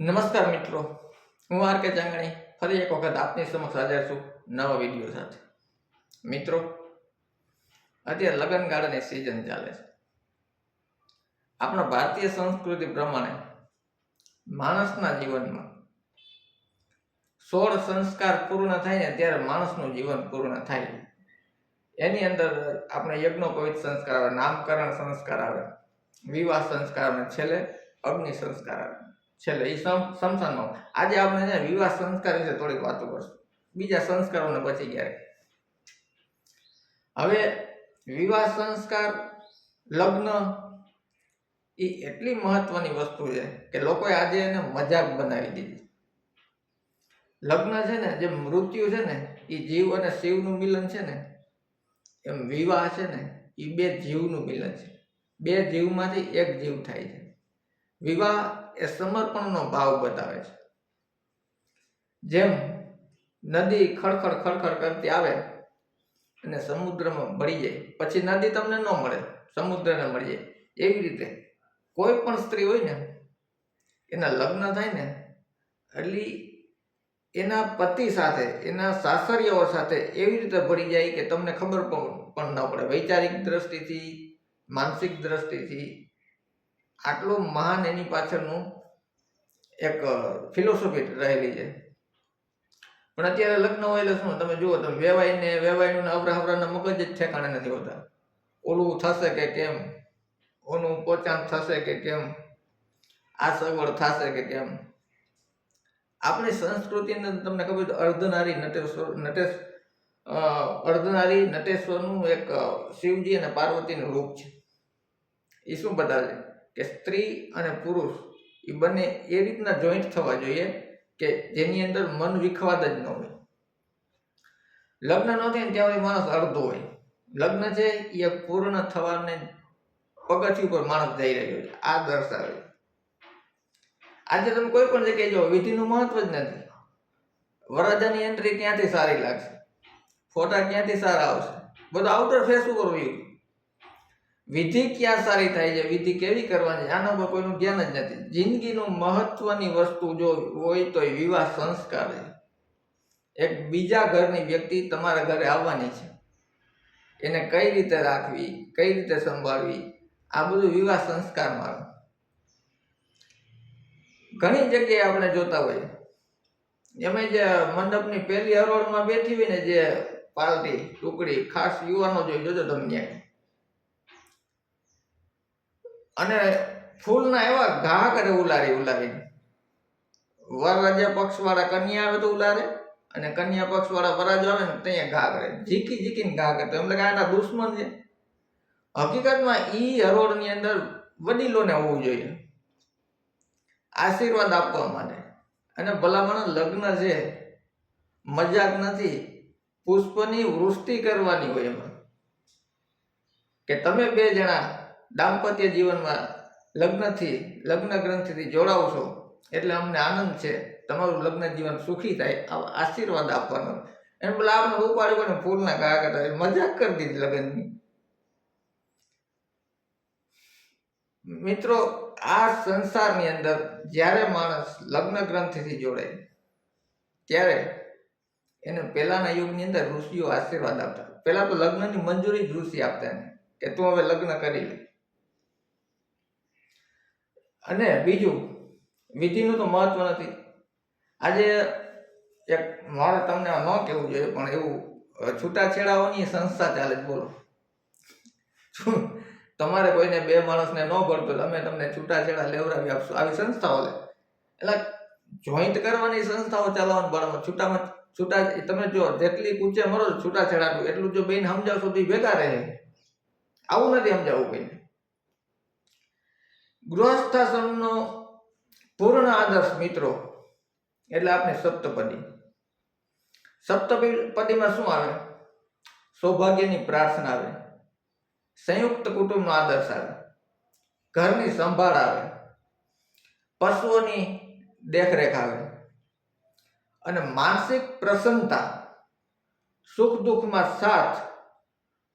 નમસ્કાર મિત્રો. હું આર કે ચાંગણી. ફરી એક વખત આપની સમક્ષ હાજર છું નવા વીડિયો સાથે. મિત્રો, અત્યારે લગ્ન ગાળાની સિઝન ચાલે છે. આપણા ભારતીય સંસ્કૃતિ પ્રમાણે માણસના જીવનમાં સોળ સંસ્કાર પૂર્ણ થાય ને ત્યારે માણસનું જીવન પૂર્ણ થાય. એની અંદર આપણે યજ્ઞોપવિત સંસ્કાર આવે, નામકરણ સંસ્કાર આવે, વિવાહ સંસ્કાર આવે, છેલ્લે અગ્નિ સંસ્કાર આવે. છેલ્લે એ સમ સમસાનમાં આજે આપણે છે વિવાહ સંસ્કાર વિશે થોડીક વાતો કરશું. બીજા સંસ્કારોને પછી ક્યારેક. હવે વિવાહ સંસ્કાર, લગ્ન એ એટલી મહત્વની વસ્તુ છે કે લોકોએ આજે એને મજાક બનાવી દીધી. લગ્ન છે ને, જે મૃત્યુ છે ને એ જીવ અને શિવનું મિલન છે ને, એમ વિવાહ છે ને એ બે જીવનું મિલન છે. બે જીવમાંથી એક જીવ થાય છે. વિવાહ એ સમર્પણનો ભાવ બતાવે છે. જેમ નદી ખડખડ ખડખડ કરતી આવે અને સમુદ્રમાં ભળી જાય, પછી નદી તમને ન મળે, સમુદ્રને મળી જાય. એવી રીતે કોઈ પણ સ્ત્રી હોય ને, એના લગ્ન થાય ને, એટલે એના પતિ સાથે, એના સાસરિયાઓ સાથે એવી રીતે ભળી જાય કે તમને ખબર પણ ન પડે. વૈચારિક દ્રષ્ટિથી, માનસિક દ્રષ્ટિથી આટલું મહાન એની પાછળનું એક ફિલોસોફી રહેલી છે. પણ અત્યારે લગ્ન હોય એટલે શું, તમે જુઓ, તમે વેવાઈને, વેવાઈનું ને અવરા હવરાના મગજ જ ઠેકાણે નથી હોતા. ઓલું થશે કે કેમ? ઓનું પોચાણ થશે કે કેમ? આ સગવડ થશે કે કેમ? આપણી સંસ્કૃતિને તમને ખબર તો અર્ધનારી નટેશ્વર, નટેશ અર્ધનારી નટેશ્વરનું એક શિવજી અને પાર્વતીનું રૂપ છે. એ શું બતાવે? કે સ્ત્રી અને પુરુષ એ બંને એ રીતના જોઈન્ટ થવા જોઈએ કે જેની અંદર મન વિખવાદ જ ન હોય. લગ્ન ન થાય ને ત્યાં સુધી માણસ અડધો હોય. લગ્ન છે એ પૂર્ણ થવાને પગથિયું ઉપર માણસ જઈ રહ્યો છે. આ દર્શાવે. આજે તમે કોઈ પણ જગ્યાએ જો વિધિનું મહત્વ જ નથી. વરરાજાની એન્ટ્રી ક્યાંથી સારી લાગશે? ફોટા ક્યાંથી સારા આવશે? બધું આઉટર ફેસ ઉપર વયું વિધિ ક્યાં સારી થાય છે? વિધિ કેવી કરવાની? આના પર કોઈનું ધ્યાન જ નથી. જિંદગીનું મહત્વની વસ્તુ જો હોય તો વિવાહ સંસ્કાર છે. એક બીજા ઘરની વ્યક્તિ તમારા ઘરે આવવાની છે. એને કઈ રીતે રાખવી, કઈ રીતે સંભાળવી? આ બધું વિવાહ સંસ્કારમાં આવે. ઘણી જગ્યાએ આપણે જોતા હોઈએ. એમાં જે મંડપની પહેલી હરોળમાં બેઠી હોય ને જે પાર્ટી ટુકડી, ખાસ યુવાનો જોઈ જોજો તમને અને ફૂલના એવા ઘા કરે ઉલારી ઉલારી. વરરાજા પક્ષવાળા કન્યા આવે તો ઉલારે અને કન્યા પક્ષવાળા વરાજો આવે ને ત્યાં ઘા કરે ઝીકી ઝીકીને ઘા કરે એમ લાગે આના દુશ્મન છે. હકીકતમાં ઈ હરોળની અંદર વડીલોને હોવું જોઈએ. આશીર્વાદ આપવા માટે. અને ભલામણ લગ્ન છે, મજાક નથી, પુષ્પની વૃષ્ટિ કરવાની હોય એમાં. કે તમે બે જણા દાંપત્ય જીવનમાં લગ્નથી, લગ્ન ગ્રંથિથી જોડાવશો એટલે અમને આનંદ છે. તમારું લગ્ન જીવન સુખી થાય, આવા આશીર્વાદ આપવાનો. એમ પેલા આપણે ઉપાડી પણ ફૂલના કાયા કરતા. મજાક કરી દીધી લગ્નની. મિત્રો, આ સંસારની અંદર જ્યારે માણસ લગ્ન ગ્રંથિથી જોડાય ત્યારે એને પહેલાના યુગની અંદર ઋષિઓ આશીર્વાદ આપતા. પહેલાં તો લગ્નની મંજૂરી જ ઋષિ આપતા એને, કે તું હવે લગ્ન કરી લે. અને બીજું, વિધિનું તો મહત્વ નથી. આજે એક, મારે તમને ન કહેવું જોઈએ, પણ એવું છૂટાછેડાઓની સંસ્થા ચાલે જ બોલો. તમારે કોઈને બે માણસને ન ભરતો અમે તમને છૂટાછેડા લેવડાવી આપશું. આવી સંસ્થાઓ લે. એટલે જોઈન્ટ કરવાની સંસ્થાઓ ચાલવાનું બરાબર છૂટામાં છૂટા તમે જો જેટલી કૂચે મરો છૂટાછેડા છૂટાછેડાનું, એટલું જો બેન સમજાવશો તો ભેગા રહે. આવું નથી સમજાવવું કોઈને. ગૃહસ્થાશ્રમનો પૂર્ણ આદર્શ મિત્રો એટલે આપણે સપ્તપદી. સપ્તપદીમાં શું આવે? સૌભાગ્યની પ્રાર્થના આવે. સંયુક્ત કુટુંબનો આદર્શ આવે. ઘરની સંભાળ આવે. પશુઓની દેખરેખ આવે. અને માનસિક પ્રસન્નતા, સુખ દુઃખમાં સાથ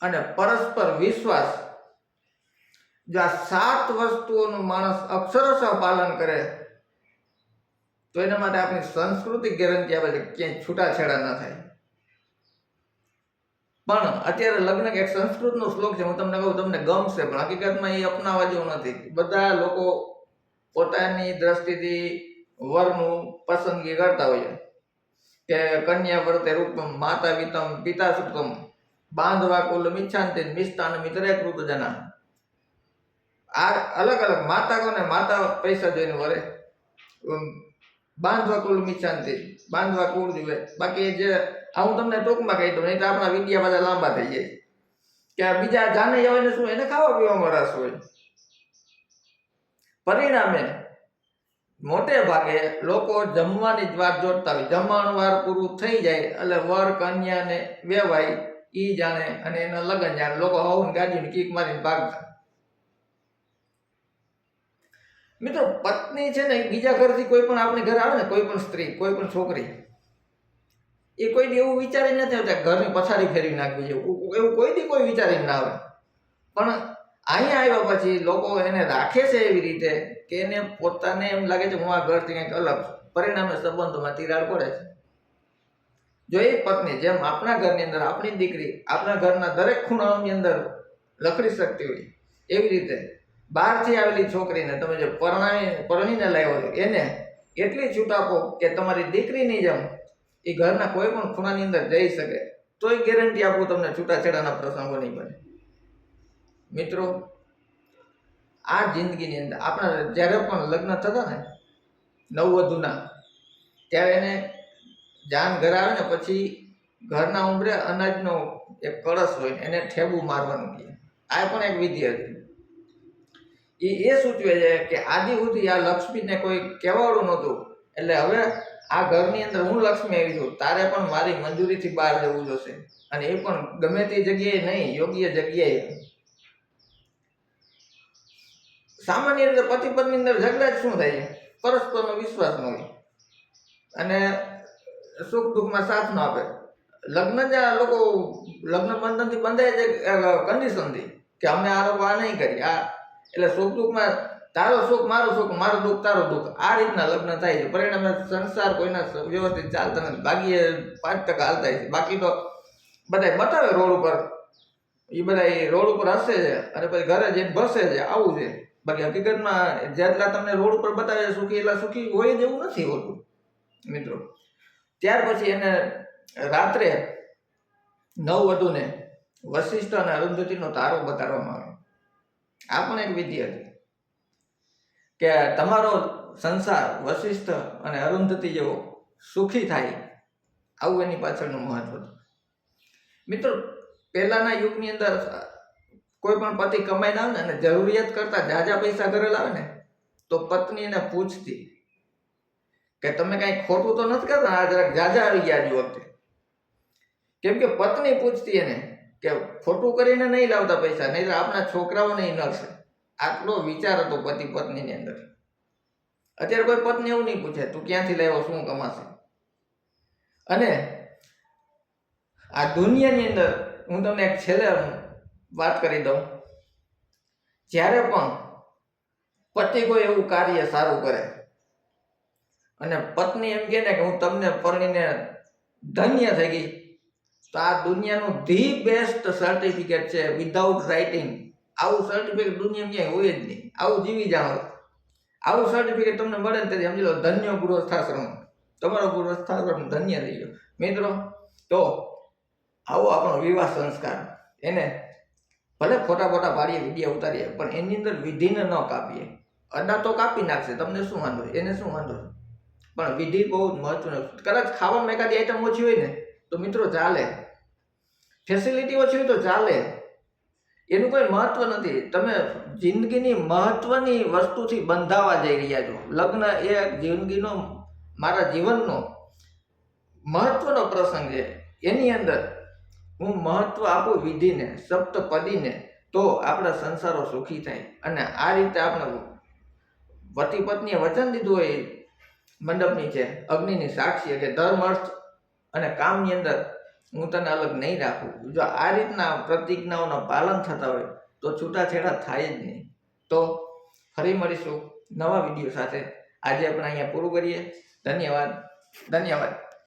અને પરસ્પર વિશ્વાસ જો આ સાત વસ્તુઓનું માણસ અક્ષરશઃ પાલન કરે, તો એના માટે આપણી સંસ્કૃતિ ગેરંટી આપે છે ક્યાંય છૂટાછેડા ન થાય. પણ અત્યારે લગ્ન એક સંસ્કૃતનો શ્લોક છે, હું તમને કહું, તમને ગમશે, પણ હકીકતમાં એ અપનાવવા જેવું નથી. બધા લોકો પોતાની દ્રષ્ટિથી વરનું પસંદગી કરતા હોય કે કન્યા વર્તે રૂપમ, માતા વિતમ, પિતા સુતમ બાંધવા કુલ મિચ્છાંતિ મિષ્ટાન મિત્રે કૃત જના આ અલગ અલગ માતા કોને માતા પૈસા જોઈને વરે. બાંધવા કુલ મિચ્છાંતિ બાંધવા કુળ જુએ બાકી જે, હું તમને ટૂંકમાં કહી દઉં, નહીં તો આપણા વિડિયા બધા લાંબા થઈ જાય. કે બીજા જાને ને શું એને ખાવા પીવામાં રસ હોય. પરિણામે મોટે ભાગે લોકો જમવાની જ વાત જોડતા હોય. જમવાનું વાર પૂરું થઈ જાય, એટલે વર કન્યાને વેવાય, ઈ જાણે અને એના લગ્ન જાણે. લોકો હવન ગાડીને કીક મારીને ભાગતા. મિત્રો, પત્ની છે ને, બીજા ઘરથી કોઈ પણ આપણે ઘરે આવે ને, કોઈ પણ સ્ત્રી, કોઈ પણ છોકરી, એ કોઈ દી એવું વિચારી નથી આવતા ઘરની પછાડી ફેરવી નાખવી છે. એવું કોઈ દી કોઈ વિચારી ના આવે. પણ અહીંયા આવ્યા પછી લોકો એને રાખે છે એવી રીતે કે એને પોતાને એમ લાગે છે, હું આ ઘરથી કંઈક અલગ પરિણામે સંબંધોમાં તિરાડ પડે છે. જો એ પત્ની જેમ આપણા ઘરની અંદર આપણી દીકરી આપણા ઘરના દરેક ખૂણાઓની અંદર લખડી શકતી હોય, એવી રીતે બહારથી આવેલી છોકરીને તમે જે પરણાવી પરણીને લાવ્યો એને એટલી છૂટ આપો કે તમારી દીકરીની જેમ એ ઘરના કોઈ પણ ખૂણાની અંદર જઈ શકે. તોય ગેરંટી આપું તમને છૂટાછેડાના પ્રસંગો નહીં બને. મિત્રો, આ જિંદગીની અંદર આપણા જ્યારે પણ લગ્ન થતા ને નવવધુના ત્યારે એને જાન ઘર આવે ને પછી ઘરના ઉંબરે અનાજનો એક કળશ હોય એને ઠેબુ મારવાનું કહે. આ પણ એક વિધિ હતી. એ એ સૂચવે છે કે આદિ સુધી આ લક્ષ્મીને કોઈ કહેવાડું નહોતું. એટલે હવે આ ઘરની અંદર હું લક્ષ્મી આવી છું, તારે પણ મારી મંજૂરીથી બહાર જવું જોશે. અને એ પણ ગમે તે જગ્યાએ નહીં, યોગ્ય જગ્યાએ. સામાન્ય રીતે પતિ પત્ની અંદર ઝઘડા જ શું થાય? પરસ્પરનો વિશ્વાસ ન હોય. અને સુખ દુઃખમાં સાથ ન આપે. લગ્ન જ આ લોકો, લગ્ન બંધનથી બંધાય છે કન્ડિશનથી કે અમે આ લોકો આ નહીં કરી આ એટલે સુખ દુઃખમાં તારો સુખ, મારો સુખ, મારો દુઃખ, તારો દુઃખ. આ રીતના લગ્ન થાય છે. પરિણામે સંસાર કોઈના વ્યવસ્થિત ચાલતા નથી. બાકી પાંચ ટકા હાલતા છે. બાકી તો બધા બતાવે રોડ ઉપર. એ બધા રોડ ઉપર હસે છે. અને પછી ઘરે જઈને ભસે છે. આવું છે. બાકી હકીકતમાં જેટલા તમને રોડ ઉપર બતાવે સુખી, એટલા સુખી હોય જેવું નથી હોતું. મિત્રો, ત્યાર પછી એને રાત્રે નવ વધુને વશિષ્ઠ અને અરુંધતીનો તારો બતાડવામાં આવે. આ પણ એક વિધિ હતી કે તમારો સંસાર વશિષ્ઠ અને અરુંધતી જેવો સુખી થાય આવું એની પાછળનું મહત્વ હતું મિત્રો, પહેલાના યુગની અંદર કોઈ પણ પતિ કમાઈને આવે ને અને જરૂરિયાત કરતા જાજા પૈસા ઘરે લાવે ને, તો પત્ની એને પૂછતી કે તમે કાંઈ ખોટું તો નથી કરતા? આ જરાક જાજા આવી ગયા જ વખતે. કેમ કે પત્ની પૂછતી એને કે ખોટું કરીને નહીં લાવતા પૈસા નહીં તો આપણા છોકરાઓને નડશે. આટલો વિચાર હતો પતિ પત્નીની અંદર. અત્યારે કોઈ પત્ની એવું નહીં પૂછે, તું ક્યાંથી લાવ્યો, શું કમાશે? અને આ દુનિયાની અંદર હું તમને એક છેલ્લે વાત કરી દઉં. જ્યારે પણ પતિ કોઈ એવું કાર્ય સારું કરે, અને પત્ની એમ કહે ને કે હું તમને પરણીને ધન્ય થઈ ગઈ તો આ દુનિયાનું ધી બેસ્ટ સર્ટિફિકેટ છે વિધાઉટ રાઇટિંગ આવું સર્ટિફિકેટ દુનિયામાં ક્યાંય હોય જ નહીં. આવું જીવી જાઓ. આવું સર્ટિફિકેટ તમને મળે ને ત્યારે સમજી લો, ધન્ય ગૃહસ્થાશ્રમ. તમારો ગૃહસ્થાશ્રમ ધન્ય થઈ ગયો. મિત્રો, તો આવો આપણો વિવાહ સંસ્કાર. એને ભલે ફોટા ફોટા પાડીએ વીડિયો ઉતારીએ, પણ એની અંદર વિધિને ન કાપીએ. અડા તો કાપી નાખશે. તમને શું વાંધો? એને શું વાંધો? પણ વિધિ બહુ મહત્વનું કદાચ ખાવામાં એકાદી આઈટમ ઓછી હોય ને, તો મિત્રો ચાલે. ફેસિલિટી ઓછી હોય તો ચાલે. એનું કોઈ મહત્વ નથી. તમે જિંદગીની મહત્વની વસ્તુથી બંધાવા જઈ રહ્યા છો. લગ્ન એ જિંદગીનો, મારા જીવનનો મહત્વનો પ્રસંગ છે. એની અંદર હું મહત્વ આપું વિધિને સપ્તપદીને તો આપણા સંસારો સુખી થાય. અને આ રીતે આપણે પતિ પત્નીએ વચન દીધું હોય મંડપની છે, અગ્નિની સાક્ષી એટલે ધર્મ અર્થ અને કામની અંદર હું તને અલગ નહીં રાખું જો આ રીતના પ્રતિજ્ઞાઓનું પાલન થતા હોય, તો છૂટાછેડા થાય જ નહીં. તો ફરી મળીશું નવા વીડિયો સાથે. આજે આપણે અહીંયા પૂરું કરીએ. ધન્યવાદ. ધન્યવાદ.